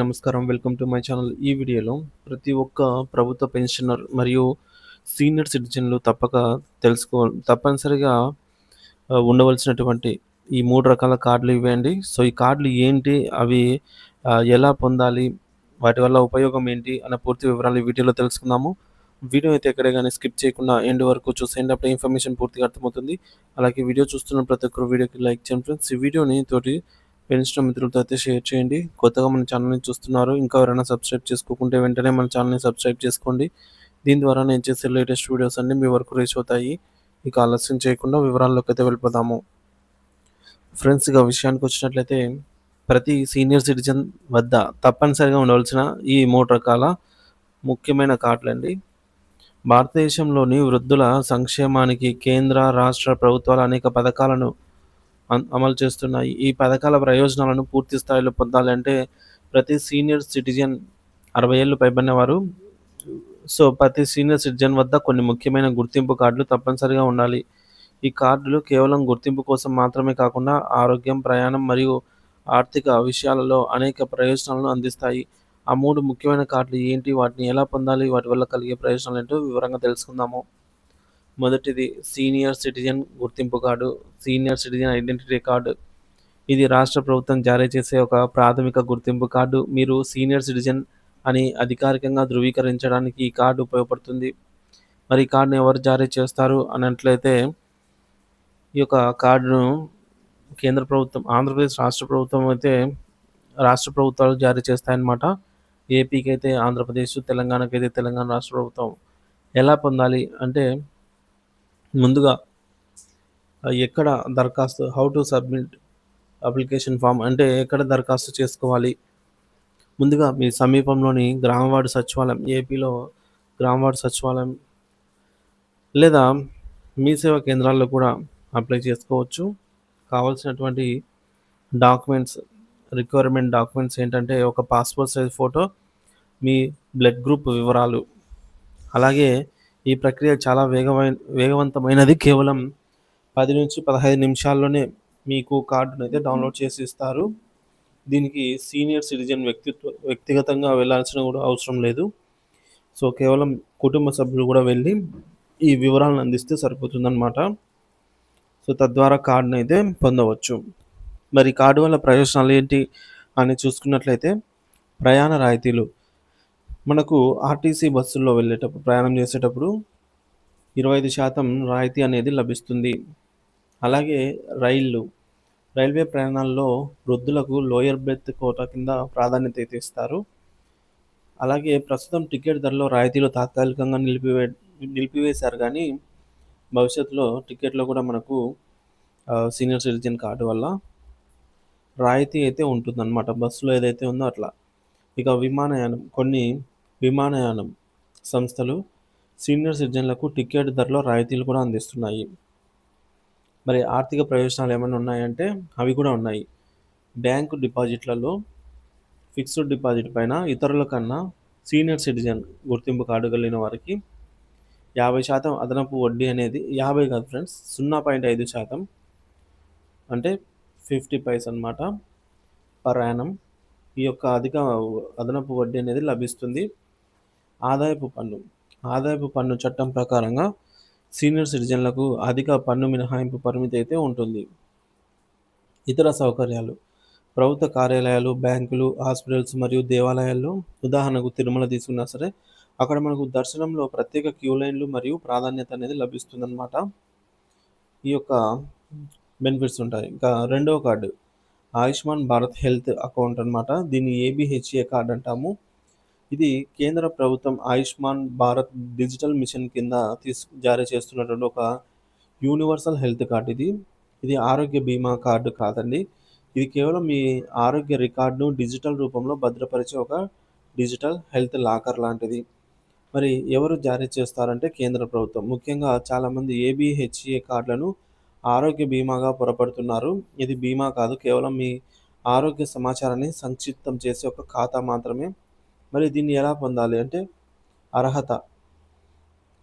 నమస్కారం. Welcome to my channel. ఈ వీడియోలో ప్రతి ఒక్క ప్రభుత్వ పెన్షనర్ మరియు సీనియర్ సిటిజన్లు తప్పక తెలుసుకో తప్పనిసరిగా ఉండవలసినటువంటి ఈ మూడు రకాల కార్డులు ఇవ్వండి. సో ఈ కార్డులు ఏంటి? అవి ఎలా పొందాలి? వాటి వల్ల ఉపయోగం ఏంటి? అనే పూర్తి వివరాలు ఈ వీడియోలో తెలుసుకుందాము. వీడియో అయితే ఎక్కడే కానీ స్కిప్ చేయకుండా ఎండ్ వరకు చూసేయండి. అప్పుడు ఇన్ఫర్మేషన్ పూర్తిగా అర్థమవుతుంది. అలాగే వీడియో చూస్తున్న ప్రతి ఒక్కరు వీడియోకి లైక్ చేయండి ఫ్రెండ్స్. ఈ వీడియోని తోటి ఫ్రెండ్స్ మిత్రులతో అయితే షేర్ చేయండి. కొత్తగా మన ఛానల్ని చూస్తున్నారు ఇంకా ఎవరైనా సబ్స్క్రైబ్ చేసుకోకుంటే వెంటనే మన ఛానల్ని సబ్స్క్రైబ్ చేసుకోండి. దీని ద్వారా నేను చేసే లేటెస్ట్ వీడియోస్ అన్నీ మీ వరకు రీచ్ అవుతాయి. ఇక ఆలస్యం చేయకుండా వివరాల్లోకి అయితే వెళ్ళిపోదాము. ఫ్రెండ్స్ ఇక విషయానికి వచ్చినట్లయితే ప్రతి సీనియర్ సిటిజన్ వద్ద తప్పనిసరిగా ఉండవలసిన ఈ మూడు రకాల ముఖ్యమైన కార్డులండి. భారతదేశంలోని వృద్ధుల సంక్షేమానికి కేంద్ర రాష్ట్ర ప్రభుత్వాలు అనేక పథకాలను అమలు చేస్తున్నాయి. ఈ పథకాల ప్రయోజనాలను పూర్తి స్థాయిలో పొందాలంటే ప్రతి సీనియర్ సిటిజన్ అరవై ఏళ్ళు పైబడిన వారు సో ప్రతి సీనియర్ సిటిజన్ వద్ద కొన్ని ముఖ్యమైన గుర్తింపు కార్డులు తప్పనిసరిగా ఉండాలి. ఈ కార్డులు కేవలం గుర్తింపు కోసం మాత్రమే కాకుండా ఆరోగ్యం ప్రయాణం మరియు ఆర్థిక విషయాలలో అనేక ప్రయోజనాలను అందిస్తాయి. ఆ మూడు ముఖ్యమైన కార్డులు ఏంటి? వాటిని ఎలా పొందాలి? వాటి వల్ల కలిగే ప్రయోజనాలు ఏంటో వివరంగా తెలుసుకుందాము. మొదటిది సీనియర్ సిటిజన్ గుర్తింపు card senior citizen identity card. ఇది రాష్ట్ర ప్రభుత్వం జారీ చేసే ఒక ప్రాథమిక గుర్తింపు కార్డు. మీరు సీనియర్ సిటిజన్ అని అధికారికంగా ధృవీకరించడానికి ఈ కార్డు ఉపయోగపడుతుంది. మరి ఈ కార్డును ఎవరు జారీ చేస్తారు అన్నట్లయితే ఈ యొక్క కార్డును కేంద్ర ప్రభుత్వం ఆంధ్రప్రదేశ్ రాష్ట్ర ప్రభుత్వం అయితే రాష్ట్ర ప్రభుత్వాలు జారీ చేస్తాయన్నమాట. ఏపీకి అయితే ఆంధ్రప్రదేశ్ తెలంగాణకి అయితే తెలంగాణ రాష్ట్ర ప్రభుత్వం ఎలా పొందాలి అంటే ముందుగా ఎక్కడ దరఖాస్తు how to submit application form అంటే ఎక్కడ దరఖాస్తు చేసుకోవాలి? ముందుగా మీ సమీపంలోని గ్రామవార్డు సచివాలయం ఏపీలో గ్రామవార్డు సచివాలయం లేదా మీ సేవా కేంద్రాల్లో కూడా అప్లై చేసుకోవచ్చు. కావాల్సినటువంటి డాక్యుమెంట్స్ రిక్వైర్మెంట్ డాక్యుమెంట్స్ ఏంటంటే ఒక పాస్పోర్ట్ సైజ్ ఫోటో మీ బ్లడ్ గ్రూప్ వివరాలు అలాగే ఈ ప్రక్రియ చాలా వేగమైన వేగవంతమైనది. కేవలం పది నుంచి పదహైదు నిమిషాల్లోనే మీకు కార్డును అయితే డౌన్లోడ్ చేసి ఇస్తారు. దీనికి సీనియర్ సిటిజన్ వ్యక్తిత్వ వ్యక్తిగతంగా వెళ్ళాల్సిన కూడా అవసరం లేదు. సో కేవలం కుటుంబ సభ్యులు కూడా వెళ్ళి ఈ వివరాలను అందిస్తే సరిపోతుందన్నమాట. సో తద్వారా కార్డును అయితే పొందవచ్చు. మరి కార్డు వల్ల ప్రయోజనాలు ఏంటి అని చూసుకున్నట్లయితే ప్రయాణ రాయితీలు. మనకు ఆర్టీసీ బస్సుల్లో వెళ్ళేటప్పుడు ప్రయాణం చేసేటప్పుడు ఇరవై ఐదు శాతం రాయితీ అనేది లభిస్తుంది. అలాగే రైళ్ళు రైల్వే ప్రయాణాల్లో వృద్ధులకు లోయర్ బెర్త్ కోటా కింద ప్రాధాన్యత అయితే ఇస్తారు. అలాగే ప్రస్తుతం టికెట్ ధరలో రాయితీలు తాత్కాలికంగా నిలిపివే నిలిపివేశారు కానీ భవిష్యత్తులో టికెట్లో కూడా మనకు సీనియర్ సిటిజన్ కార్డు వల్ల రాయితీ అయితే ఉంటుందన్నమాట. బస్సులో ఏదైతే ఉందో అట్లా. ఇక విమానయానం కొన్ని విమానయానం సంస్థలు సీనియర్ సిటిజన్లకు టికెట్ ధరలో రాయితీలు కూడా అందిస్తున్నాయి. మరి ఆర్థిక ప్రయోజనాలు ఏమైనా ఉన్నాయంటే అవి కూడా ఉన్నాయి. బ్యాంకు డిపాజిట్లలో ఫిక్స్డ్ డిపాజిట్ పైన ఇతరుల కన్నా సీనియర్ సిటిజన్ గుర్తింపు కార్డు కలిగిన వారికి యాభై శాతం అదనపు వడ్డీ అనేది యాభై కాదు ఫ్రెండ్స్ సున్నా పాయింట్ ఐదు శాతం అంటే ఫిఫ్టీ పైస్ అన్నమాట పర్ యానం ఈ యొక్క అధిక అదనపు వడ్డీ అనేది లభిస్తుంది. ఆదాయపు పన్ను ఆదాయపు పన్ను చట్టం ప్రకారంగా సీనియర్ సిటిజన్లకు అధిక పన్ను మినహాయింపు పరిమితి అయితే ఉంటుంది. ఇతర సౌకర్యాలు ప్రభుత్వ కార్యాలయాలు బ్యాంకులు హాస్పిటల్స్ మరియు దేవాలయాల్లో ఉదాహరణకు తిరుమల తీసుకున్నా సరే అక్కడ మనకు దర్శనంలో ప్రత్యేక క్యూ లైన్లు మరియు ప్రాధాన్యత అనేది లభిస్తుందన్నమాట. ఈ యొక్క బెనిఫిట్స్ ఉంటాయి. ఇంకా రెండవ card Ayushman Bharat health account అన్నమాట. దీన్ని ఏబిహెచ్ఏ కార్డ్ అంటాము? ఇది కేంద్ర ప్రభుత్వం ఆయుష్మాన్ భారత్ డిజిటల్ మిషన్ కింద తీసు జారీ చేస్తున్నటువంటి ఒక యూనివర్సల్ హెల్త్ కార్డ్ ఇది. ఇది ఆరోగ్య బీమా కార్డు కాదండి. ఇది కేవలం మీ ఆరోగ్య రికార్డును డిజిటల్ రూపంలో భద్రపరిచే ఒక డిజిటల్ హెల్త్ లాకర్ లాంటిది. మరి ఎవరు జారీ చేస్తారంటే కేంద్ర ప్రభుత్వం. ముఖ్యంగా చాలామంది ఏబిహెచ్ఏ కార్డులను ఆరోగ్య బీమాగా పొరపడుతున్నారు. ఇది బీమా కాదు కేవలం మీ ఆరోగ్య సమాచారాన్ని సంక్షిప్తం చేసే ఒక ఖాతా మాత్రమే. మరి దీన్ని ఎలా పొందాలి అంటే అర్హత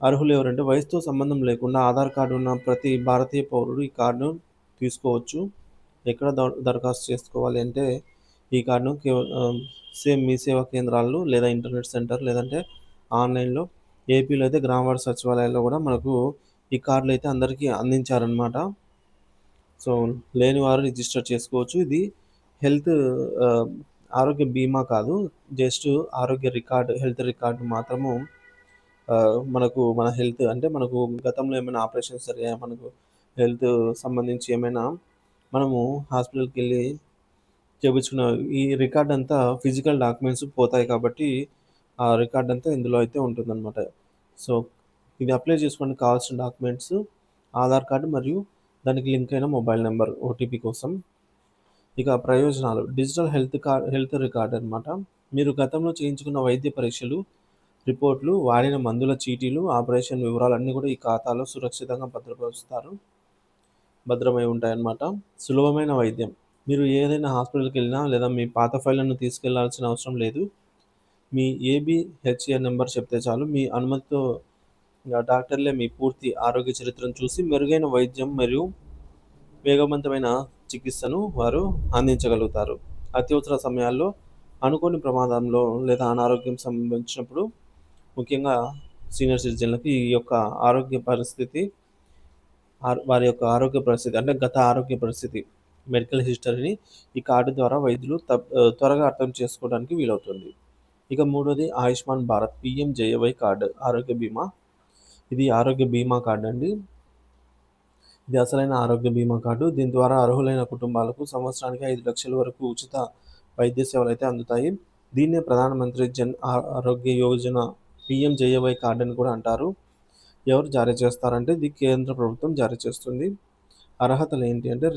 అర్హులు ఎవరంటే వయసుతో సంబంధం లేకుండా ఆధార్ కార్డు ఉన్న ప్రతి భారతీయ పౌరుడు ఈ కార్డును తీసుకోవచ్చు ఎక్కడ దరఖాస్తు చేసుకోవాలి అంటే ఈ కార్డును సేమ్ మీ సేవా కేంద్రాల్లో లేదా ఇంటర్నెట్ సెంటర్ లేదంటే ఆన్‌లైన్‌లో ఏపీలో అయితే గ్రామ సచివాలయాల్లో కూడా మనకు ఈ కార్డులు అయితే అందరికీ అందించారనమాట. సో, లేని వారు రిజిస్టర్ చేసుకోవచ్చు. ఇది హెల్త్ ఆరోగ్య బీమా కాదు. జస్ట్ ఆరోగ్య రికార్డు హెల్త్ రికార్డు మాత్రము మనకు మన హెల్త్ అంటే మనకు గతంలో ఏమైనా ఆపరేషన్స్ జరిగాయి మనకు హెల్త్ సంబంధించి ఏమైనా మనము హాస్పిటల్కి వెళ్ళి చేపించుకున్న ఈ రికార్డ్ అంతా ఫిజికల్ డాక్యుమెంట్స్ పోతాయి కాబట్టి, ఆ రికార్డ్ అంతా ఇందులో అయితే ఉంటుందన్నమాట సో, ఇది అప్లై చేసుకోవడానికి కావాల్సిన డాక్యుమెంట్స్ ఆధార్ కార్డు మరియు దానికి లింక్ అయిన మొబైల్ నెంబర్ ఓటీపీ కోసం. ఇక ప్రయోజనాలు digital health card health record అనమాట. మీరు గతంలో చేయించుకున్న వైద్య పరీక్షలు, రిపోర్ట్‌లు, వాడిన మందుల చీటీలు, ఆపరేషన్ వివరాలు అన్నీ కూడా ఈ ఖాతాలో సురక్షితంగా భద్రపరుస్తారు. భద్రమై ఉంటాయన్నమాట. సులభమైన వైద్యం. మీరు ఏదైనా హాస్పిటల్కి వెళ్ళినా లేదా మీ పాత ఫైళ్ళను తీసుకెళ్ళాల్సిన అవసరం లేదు. మీ ఏబిహెచ్ఏ నెంబర్ చెప్తే చాలు. మీ అనుమతితో డాక్టర్లే మీ పూర్తి ఆరోగ్య చరిత్రను చూసి మెరుగైన వైద్యం మరియు వేగవంతమైన చికిత్సను వారు అందించగలుగుతారు. అత్యవసర సమయాల్లో అనుకోని ప్రమాదంలో లేదా అనారోగ్యం సంభవించినప్పుడు ముఖ్యంగా సీనియర్ సిటిజన్‌లకి ఈ యొక్క ఆరోగ్య పరిస్థితి వారి యొక్క ఆరోగ్య పరిస్థితి అంటే గత ఆరోగ్య పరిస్థితి, మెడికల్ హిస్టరీని ఈ కార్డు ద్వారా వైద్యులు త త్వరగా అర్థం చేసుకోవడానికి వీలవుతుంది. ఇక మూడోది ఆయుష్మాన్ భారత్ పీఎంజేఏవై కార్డు ఆరోగ్య బీమా. ఇది ఆరోగ్య బీమా కార్డ్ అండి. ఇది అసలైన ఆరోగ్య బీమా కార్డు. దీని ద్వారా అర్హులైన కుటుంబాలకు సంవత్సరానికి ఐదు లక్షల వరకు ఉచిత వైద్య సేవలు అయితే అందుతాయి. దీన్నే ప్రధానమంత్రి జన్ ఆరోగ్య యోజన పీఎంజేఏవై కార్డు అని కూడా అంటారు. ఎవరు జారీ చేస్తారంటే ఇది కేంద్ర ప్రభుత్వం జారీ చేస్తుంది. అర్హతలు ఏంటి అంటే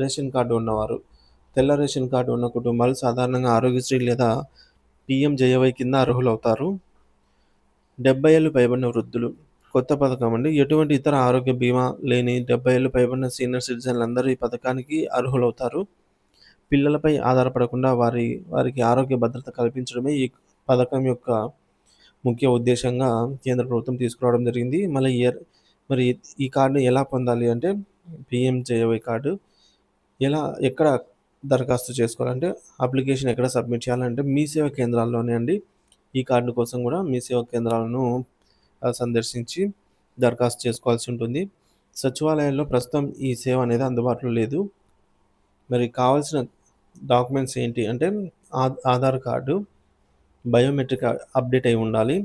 రేషన్ కార్డు ఉన్నవారు, తెల్ల రేషన్ కార్డు ఉన్న కుటుంబాలు సాధారణంగా ఆరోగ్యశ్రీ లేదా పీఎంజేఏవై కింద అర్హులవుతారు. డెబ్బై ఏళ్ళు పైబడిన వృద్ధులు. కొత్త పథకం అండి. ఎటువంటి ఇతర ఆరోగ్య బీమా లేని డెబ్బై ఏళ్ళు పైబడిన సీనియర్ సిటిజన్లందరూ ఈ పథకానికి అర్హులవుతారు. పిల్లలపై ఆధారపడకుండా వారి వారికి ఆరోగ్య భద్రత కల్పించడమే ఈ పథకం యొక్క ముఖ్య ఉద్దేశంగా కేంద్ర ప్రభుత్వం తీసుకురావడం జరిగింది. మళ్ళీ ఇయర్ మరి ఈ కార్డుని ఎలా పొందాలి అంటే పీఎంజేఏవై కార్డు ఎలా ఎక్కడ దరఖాస్తు చేసుకోవాలంటే అప్లికేషన్ ఎక్కడ సబ్మిట్ చేయాలంటే మీ సేవా కేంద్రాల్లోనే అండి. ఈ కార్డు కోసం కూడా మీ సేవా కేంద్రాలను సందర్శించి దరఖాస్తు చేసుకోవాల్సి ఉంటుంది. సచివాలయాల్లో ప్రస్తుతం ఈ సేవ అనేది అందుబాటులో లేదు. మరి కావాల్సిన డాక్యుమెంట్స్ ఏంటి అంటే ఆధార్ కార్డు, బయోమెట్రిక్ అప్డేట్ అయి ఉండాలి.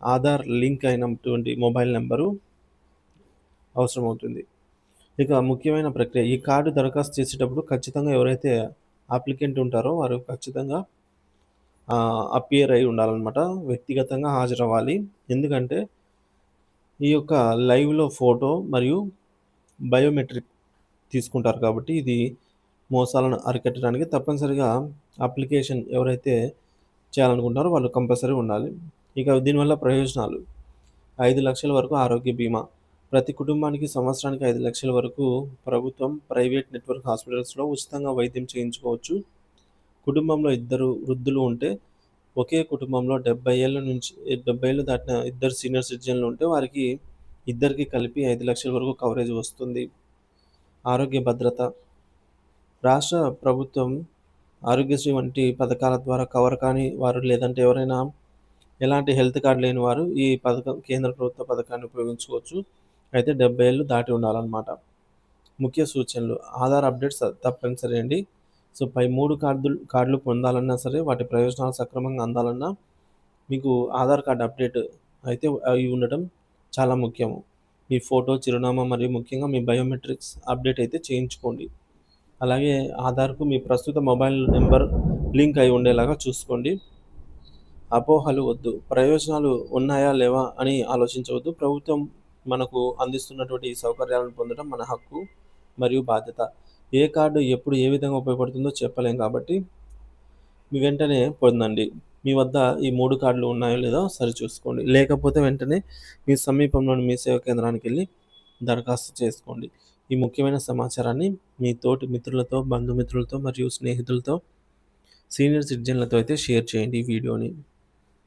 ఆధార్ లింక్ అయినటువంటి మొబైల్ నెంబరు అవసరమవుతుంది. ఇక ముఖ్యమైన ప్రక్రియ ఈ కార్డు దరఖాస్తు చేసేటప్పుడు ఖచ్చితంగా ఎవరైతే అప్లికెంట్ ఉంటారో వారు ఖచ్చితంగా అపియర్ అయి ఉండాలన్నమాట వ్యక్తిగతంగా హాజరవ్వాలి. ఎందుకంటే ఈ యొక్క లైవ్‌లో ఫోటో మరియు బయోమెట్రిక్ తీసుకుంటారు కాబట్టి ఇది మోసాలను అరికట్టడానికి తప్పనిసరిగా అప్లికేషన్ ఎవరైతే చేయాలనుకుంటున్నారో వాళ్ళు కంపల్సరీ ఉండాలి. ఇక దీనివల్ల ప్రయోజనాలు ఐదు లక్షల వరకు ఆరోగ్య బీమా. ప్రతి కుటుంబానికి సంవత్సరానికి ఐదు లక్షల వరకు ప్రభుత్వం, ప్రైవేట్ నెట్‌వర్క్ హాస్పిటల్స్‌లో ఉచితంగా వైద్యం చేయించుకోవచ్చు. కుటుంబంలో ఇద్దరు వృద్ధులు ఉంటే ఒకే కుటుంబంలో డెబ్బై ఏళ్ళ నుంచి డెబ్బై ఏళ్ళు దాటిన ఇద్దరు సీనియర్ సిటిజన్‌లు ఉంటే వారికి ఇద్దరికి కలిపి ఐదు లక్షల వరకు కవరేజ్ వస్తుంది. ఆరోగ్య భద్రత. రాష్ట్ర ప్రభుత్వం ఆరోగ్యశ్రీ వంటి పథకాల ద్వారా కవర్ కాని వారు లేదంటే ఎవరైనా ఎలాంటి హెల్త్ కార్డు లేని వారు ఈ పథకం కేంద్ర ప్రభుత్వ పథకాన్ని ఉపయోగించుకోవచ్చు. అయితే డెబ్బై ఏళ్ళు దాటి ఉండాలన్నమాట ముఖ్య సూచనలు ఆధార్ అప్డేట్స్ తప్పనిసరి అండి. సో, పై మూడు కార్డులు కార్డులు పొందాలన్నా సరే వాటి ప్రయోజనాలు సక్రమంగా అందాలన్నా మీకు ఆధార్ కార్డ్ అప్డేట్ అయితే అవి ఉండటం చాలా ముఖ్యము. మీ ఫోటో, చిరునామా మరియు ముఖ్యంగా మీ బయోమెట్రిక్స్ అప్డేట్ అయితే చేయించుకోండి. అలాగే ఆధార్‌కు మీ ప్రస్తుత మొబైల్ నెంబర్ లింక్ అయి ఉండేలాగా చూసుకోండి. అపోహలు వద్దు. ప్రయోజనాలు ఉన్నాయా? లేవా? అని ఆలోచించవద్దు. ప్రభుత్వం మనకు అందిస్తున్నటువంటి ఈ సౌకర్యాలను పొందడం మన హక్కు మరియు బాధ్యత. ఏ కార్డు ఎప్పుడు ఏ విధంగా ఉపయోగపడుతుందో చెప్పలేం కాబట్టి మీ వెంటనే పొందండి. మీ వద్ద ఈ మూడు కార్డులు ఉన్నాయో లేదో సరిచూసుకోండి. లేకపోతే వెంటనే మీ సమీపంలోని మీ సేవా కేంద్రానికెళ్ళి దరఖాస్తు చేసుకోండి. ఈ ముఖ్యమైన సమాచారాన్ని మీ తోటి మిత్రులతో, బంధుమిత్రులతో మరియు స్నేహితులతో, సీనియర్ సిటిజన్‌లతో అయితే షేర్ చేయండి ఈ వీడియోని.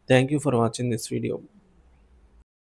Thank you for watching this video.